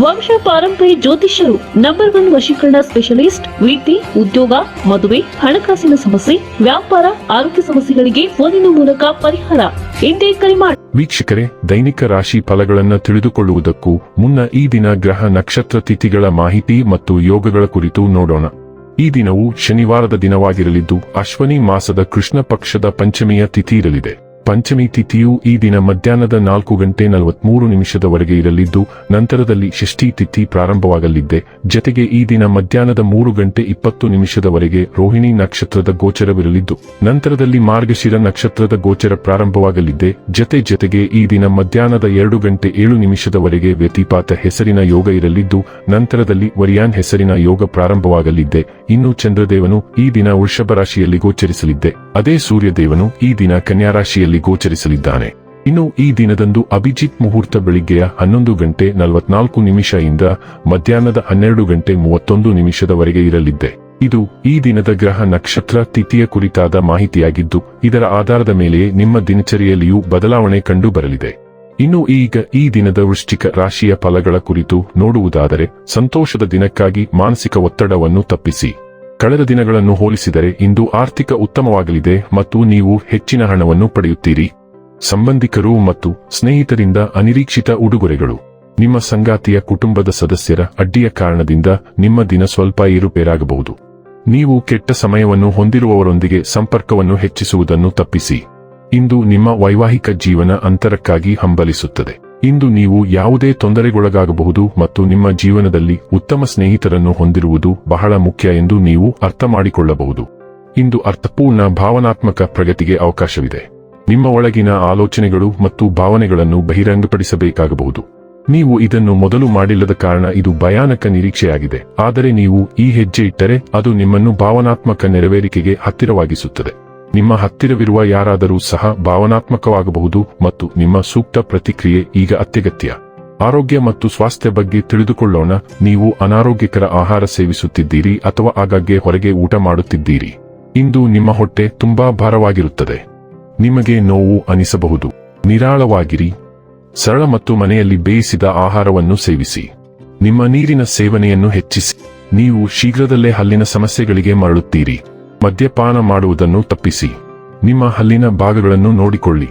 ವಂಶ ಪಾರಂಪರ್ಯ ಜ್ಯೋತಿಷ್ಯರು ನಂಬರ್ ಒನ್ ವಶೀಕರಣ ಸ್ಪೆಷಲಿಸ್ಟ್ ವೀತಿ ಉದ್ಯೋಗ, ಮದುವೆ, ಹಣಕಾಸಿನ ಸಮಸ್ಯೆ, ವ್ಯಾಪಾರ, ಆರೋಗ್ಯ ಸಮಸ್ಯೆಗಳಿಗೆ ಫೋನಿನ ಮೂಲಕ ಪರಿಹಾರ. ಎಂದೇ ಕರೆ ಮಾಡಿ ವೀಕ್ಷಕರೇ, ದೈನಿಕ ರಾಶಿ ಫಲಗಳನ್ನು ತಿಳಿದುಕೊಳ್ಳುವುದಕ್ಕೂ ಮುನ್ನ ಈ ದಿನ ಗ್ರಹ ನಕ್ಷತ್ರ ತಿಥಿಗಳ ಮಾಹಿತಿ ಮತ್ತು ಯೋಗಗಳ ಕುರಿತು ನೋಡೋಣ. ಈ ದಿನವು ಶನಿವಾರದ ದಿನವಾಗಿರಲಿದ್ದು, ಅಶ್ವನಿ ಮಾಸದ ಕೃಷ್ಣ ಪಕ್ಷದ ಪಂಚಮಿಯ ತಿಥಿ ಇರಲಿದೆ. ಪಂಚಮಿ ತಿಥಿಯು ಈ ದಿನ ಮಧ್ಯಾಹ್ನದ ನಾಲ್ಕು ಗಂಟೆ ನಲವತ್ಮೂರು ನಿಮಿಷದವರೆಗೆ ಇರಲಿದ್ದು, ನಂತರದಲ್ಲಿ ಷಷ್ಠಿ ತಿಥಿ ಪ್ರಾರಂಭವಾಗಲಿದ್ದೆ. ಜತೆಗೆ ಈ ದಿನ ಮಧ್ಯಾಹ್ನದ ಮೂರು ಗಂಟೆ ಇಪ್ಪತ್ತು ನಿಮಿಷದವರೆಗೆ ರೋಹಿಣಿ ನಕ್ಷತ್ರದ ಗೋಚರವಿರಲಿದ್ದು, ನಂತರದಲ್ಲಿ ಮಾರ್ಗಶಿರ ನಕ್ಷತ್ರದ ಗೋಚರ ಪ್ರಾರಂಭವಾಗಲಿದ್ದೆ. ಜತೆ ಜತೆಗೆ ಈ ದಿನ ಮಧ್ಯಾಹ್ನದ ಎರಡು ಗಂಟೆ ಏಳು ನಿಮಿಷದವರೆಗೆ ವ್ಯತಿಪಾತ ಹೆಸರಿನ ಯೋಗ ಇರಲಿದ್ದು, ನಂತರದಲ್ಲಿ ವರಿಯಾನ್ ಹೆಸರಿನ ಯೋಗ ಪ್ರಾರಂಭವಾಗಲಿದ್ದೆ. ಇನ್ನು ಚಂದ್ರದೇವನು ಈ ದಿನ ವೃಷಭ ರಾಶಿಯಲ್ಲಿ ಗೋಚರಿಸಲಿದ್ದೆ. ಅದೇ ಸೂರ್ಯದೇವನು ಈ ದಿನ ಕನ್ಯಾ ರಾಶಿಯಲ್ಲಿ ಗೋಚರಿಸಲಿದ್ದಾನೆ. ಇನ್ನು ಈ ದಿನದಂದು ಅಭಿಜಿತ್ ಮುಹೂರ್ತ ಬೆಳಿಗ್ಗೆಯ ಹನ್ನೊಂದು ಗಂಟೆ ನಲವತ್ನಾಲ್ಕು ಇಂದ ಮಧ್ಯಾಹ್ನದ ಹನ್ನೆರಡು ಗಂಟೆ ಮೂವತ್ತೊಂದು ನಿಮಿಷದವರೆಗೆ ಇರಲಿದ್ದೆ. ಇದು ಈ ದಿನದ ಗ್ರಹ ನಕ್ಷತ್ರ ತಿಥಿಯ ಕುರಿತಾದ ಮಾಹಿತಿಯಾಗಿದ್ದು, ಇದರ ಆಧಾರದ ಮೇಲೆಯೇ ನಿಮ್ಮ ದಿನಚರಿಯಲ್ಲಿಯೂ ಬದಲಾವಣೆ ಕಂಡು ಬರಲಿದೆ ಇನ್ನು ಈಗ ಈ ದಿನದ ವೃಶ್ಚಿಕ ರಾಶಿಯ ಫಲಗಳ ಕುರಿತು ನೋಡುವುದಾದರೆ, ಸಂತೋಷದ ದಿನಕ್ಕಾಗಿ ಮಾನಸಿಕ ಒತ್ತಡವನ್ನು ತಪ್ಪಿಸಿ. ಕಳೆದ ದಿನಗಳನ್ನು ಹೋಲಿಸಿದರೆ ಇಂದು ಆರ್ಥಿಕ ಉತ್ತಮವಾಗಲಿದೆ ಮತ್ತು ನೀವು ಹೆಚ್ಚಿನ ಹಣವನ್ನು ಪಡೆಯುತ್ತೀರಿ. ಸಂಬಂಧಿಕರು ಮತ್ತು ಸ್ನೇಹಿತರಿಂದ ಅನಿರೀಕ್ಷಿತ ಉಡುಗೊರೆಗಳು. ನಿಮ್ಮ ಸಂಗಾತಿಯ ಕುಟುಂಬದ ಸದಸ್ಯರ ಅಡ್ಡಿಯ ಕಾರಣದಿಂದ ನಿಮ್ಮ ದಿನ ಸ್ವಲ್ಪ ಏರುಪೇರಾಗಬಹುದು. ನೀವು ಕೆಟ್ಟ ಸಮಯವನ್ನು ಹೊಂದಿರುವವರೊಂದಿಗೆ ಸಂಪರ್ಕವನ್ನು ಹೆಚ್ಚಿಸುವುದನ್ನು ತಪ್ಪಿಸಿ. ಇಂದು ನಿಮ್ಮ ವೈವಾಹಿಕ ಜೀವನ ಅಂತರಕ್ಕಾಗಿ ಹಂಬಲಿಸುತ್ತದೆ. ಇಂದು ನೀವು ಯಾವುದೇ ತೊಂದರೆಗೊಳಗಾಗಬಹುದು ಮತ್ತು ನಿಮ್ಮ ಜೀವನದಲ್ಲಿ ಉತ್ತಮ ಸ್ನೇಹಿತರನ್ನು ಹೊಂದಿರುವುದು ಬಹಳ ಮುಖ್ಯ ಎಂದು ನೀವು ಅರ್ಥ ಮಾಡಿಕೊಳ್ಳಬಹುದು. ಇಂದು ಅರ್ಥಪೂರ್ಣ ಭಾವನಾತ್ಮಕ ಪ್ರಗತಿಗೆ ಅವಕಾಶವಿದೆ. ನಿಮ್ಮ ಒಳಗಿನ ಆಲೋಚನೆಗಳು ಮತ್ತು ಭಾವನೆಗಳನ್ನು ಬಹಿರಂಗಪಡಿಸಬೇಕಾಗಬಹುದು. ನೀವು ಇದನ್ನು ಮೊದಲು ಮಾಡಿಲ್ಲದ ಕಾರಣ ಇದು ಭಯಾನಕ ನಿರೀಕ್ಷೆಯಾಗಿದೆ. ಆದರೆ ನೀವು ಈ ಹೆಜ್ಜೆ ಇಟ್ಟರೆ ಅದು ನಿಮ್ಮನ್ನು ಭಾವನಾತ್ಮಕ ನೆರವೇರಿಕೆಗೆ ಹತ್ತಿರವಾಗಿಸುತ್ತದೆ. ನಿಮ್ಮ ಹತ್ತಿರವಿರುವ ಯಾರಾದರೂ ಸಹ ಭಾವನಾತ್ಮಕವಾಗಬಹುದು ಮತ್ತು ನಿಮ್ಮ ಸೂಕ್ತ ಪ್ರತಿಕ್ರಿಯೆ ಈಗ ಅತ್ಯಗತ್ಯ. ಆರೋಗ್ಯ ಮತ್ತು ಸ್ವಾಸ್ಥ್ಯ ಬಗ್ಗೆ ತಿಳಿದುಕೊಳ್ಳೋಣ, ನೀವು ಅನಾರೋಗ್ಯಕರ ಆಹಾರ ಸೇವಿಸುತ್ತಿದ್ದೀರಿ ಅಥವಾ ಆಗಾಗ್ಗೆ ಹೊರಗೆ ಊಟ ಮಾಡುತ್ತಿದ್ದೀರಿ. ಇಂದು ನಿಮ್ಮ ಹೊಟ್ಟೆ ತುಂಬಾ ಭಾರವಾಗಿರುತ್ತದೆ. ನಿಮಗೆ ನೋವು ಅನಿಸಬಹುದು. ನಿರಾಳವಾಗಿರಿ. ಸರಳ ಮತ್ತು ಮನೆಯಲ್ಲಿ ಬೇಯಿಸಿದ ಆಹಾರವನ್ನು ಸೇವಿಸಿ. ನಿಮ್ಮ ನೀರಿನ ಸೇವನೆಯನ್ನು ಹೆಚ್ಚಿಸಿ. ನೀವು ಶೀಘ್ರದಲ್ಲೇ ಹಲ್ಲಿನ ಸಮಸ್ಯೆಗಳಿಗೆ ಮರಳುತ್ತೀರಿ. ಮದ್ಯಪಾನ ಮಾಡುವುದನ್ನು ತಪ್ಪಿಸಿ. ನಿಮ್ಮ ಹಲ್ಲಿನ ಭಾಗಗಳನ್ನು ನೋಡಿಕೊಳ್ಳಿ.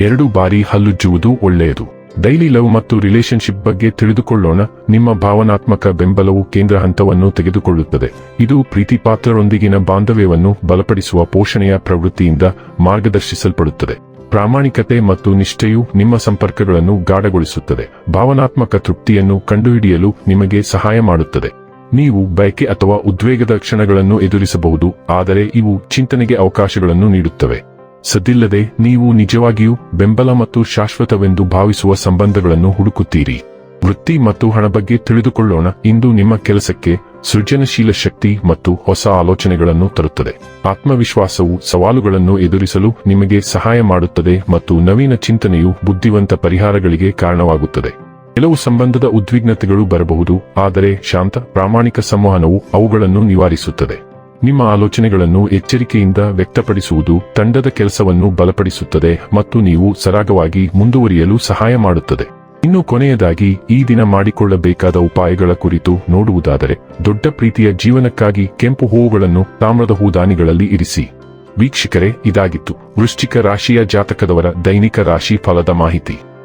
ಎರಡು ಬಾರಿ ಹಲ್ಲುಜ್ಜುವುದು ಒಳ್ಳೆಯದು. ಡೈಲಿ ಲವ್ ಮತ್ತು ರಿಲೇಶನ್ಶಿಪ್ ಬಗ್ಗೆ ತಿಳಿದುಕೊಳ್ಳೋಣ. ನಿಮ್ಮ ಭಾವನಾತ್ಮಕ ಬೆಂಬಲವು ಕೇಂದ್ರ ಹಂತವನ್ನು ತೆಗೆದುಕೊಳ್ಳುತ್ತದೆ. ಇದು ಪ್ರೀತಿಪಾತ್ರರೊಂದಿಗಿನ ಬಾಂಧವ್ಯವನ್ನು ಬಲಪಡಿಸುವ ಪೋಷಣೆಯ ಪ್ರವೃತ್ತಿಯಿಂದ ಮಾರ್ಗದರ್ಶಿಸಲ್ಪಡುತ್ತದೆ. ಪ್ರಾಮಾಣಿಕತೆ ಮತ್ತು ನಿಷ್ಠೆಯು ನಿಮ್ಮ ಸಂಪರ್ಕಗಳನ್ನು ಗಾಢಗೊಳಿಸುತ್ತದೆ. ಭಾವನಾತ್ಮಕ ತೃಪ್ತಿಯನ್ನು ಕಂಡುಹಿಡಿಯಲು ನಿಮಗೆ ಸಹಾಯ ಮಾಡುತ್ತದೆ. ನೀವು ಬಯಕೆ ಅಥವಾ ಉದ್ವೇಗದ ಕ್ಷಣಗಳನ್ನು ಎದುರಿಸಬಹುದು, ಆದರೆ ಇವು ಚಿಂತನೆಗೆ ಅವಕಾಶಗಳನ್ನು ನೀಡುತ್ತವೆ. ಸದ್ದಿಲ್ಲದೆ ನೀವು ನಿಜವಾಗಿಯೂ ಬೆಂಬಲ ಮತ್ತು ಶಾಶ್ವತವೆಂದು ಭಾವಿಸುವ ಸಂಬಂಧಗಳನ್ನು ಹುಡುಕುತ್ತೀರಿ. ವೃತ್ತಿ ಮತ್ತು ಹಣ ಬಗ್ಗೆ ತಿಳಿದುಕೊಳ್ಳೋಣ, ಇಂದು ನಿಮ್ಮ ಕೆಲಸಕ್ಕೆ ಸೃಜನಶೀಲ ಶಕ್ತಿ ಮತ್ತು ಹೊಸ ಆಲೋಚನೆಗಳನ್ನು ತರುತ್ತದೆ. ಆತ್ಮವಿಶ್ವಾಸವು ಸವಾಲುಗಳನ್ನು ಎದುರಿಸಲು ನಿಮಗೆ ಸಹಾಯ ಮಾಡುತ್ತದೆ ಮತ್ತು ನವೀನ ಚಿಂತನೆಯು ಬುದ್ಧಿವಂತ ಪರಿಹಾರಗಳಿಗೆ ಕಾರಣವಾಗುತ್ತದೆ. ಕೆಲವು ಸಂಬಂಧದ ಉದ್ವಿಗ್ನತೆಗಳು ಬರಬಹುದು, ಆದರೆ ಶಾಂತ, ಪ್ರಾಮಾಣಿಕ ಸಂವಹನವು ಅವುಗಳನ್ನು ನಿವಾರಿಸುತ್ತದೆ. ನಿಮ್ಮ ಆಲೋಚನೆಗಳನ್ನು ಎಚ್ಚರಿಕೆಯಿಂದ ವ್ಯಕ್ತಪಡಿಸುವುದು ತಂಡದ ಕೆಲಸವನ್ನು ಬಲಪಡಿಸುತ್ತದೆ ಮತ್ತು ನೀವು ಸರಾಗವಾಗಿ ಮುಂದುವರಿಯಲು ಸಹಾಯ ಮಾಡುತ್ತದೆ. ಇನ್ನು ಕೊನೆಯದಾಗಿ, ಈ ದಿನ ಮಾಡಿಕೊಳ್ಳಬೇಕಾದ ಉಪಾಯಗಳ ಕುರಿತು ನೋಡುವುದಾದರೆ, ದೊಡ್ಡ ಪ್ರೀತಿಯ ಜೀವನಕ್ಕಾಗಿ ಕೆಂಪು ಹೂವುಗಳನ್ನು ತಾಮ್ರದ ಹೂದಾನಿಗಳಲ್ಲಿ ಇರಿಸಿ. ವೀಕ್ಷಕರೇ, ಇದಾಗಿತ್ತು ವೃಶ್ಚಿಕ ರಾಶಿಯ ಜಾತಕದವರ ದೈನಿಕ ರಾಶಿ ಫಲದ ಮಾಹಿತಿ.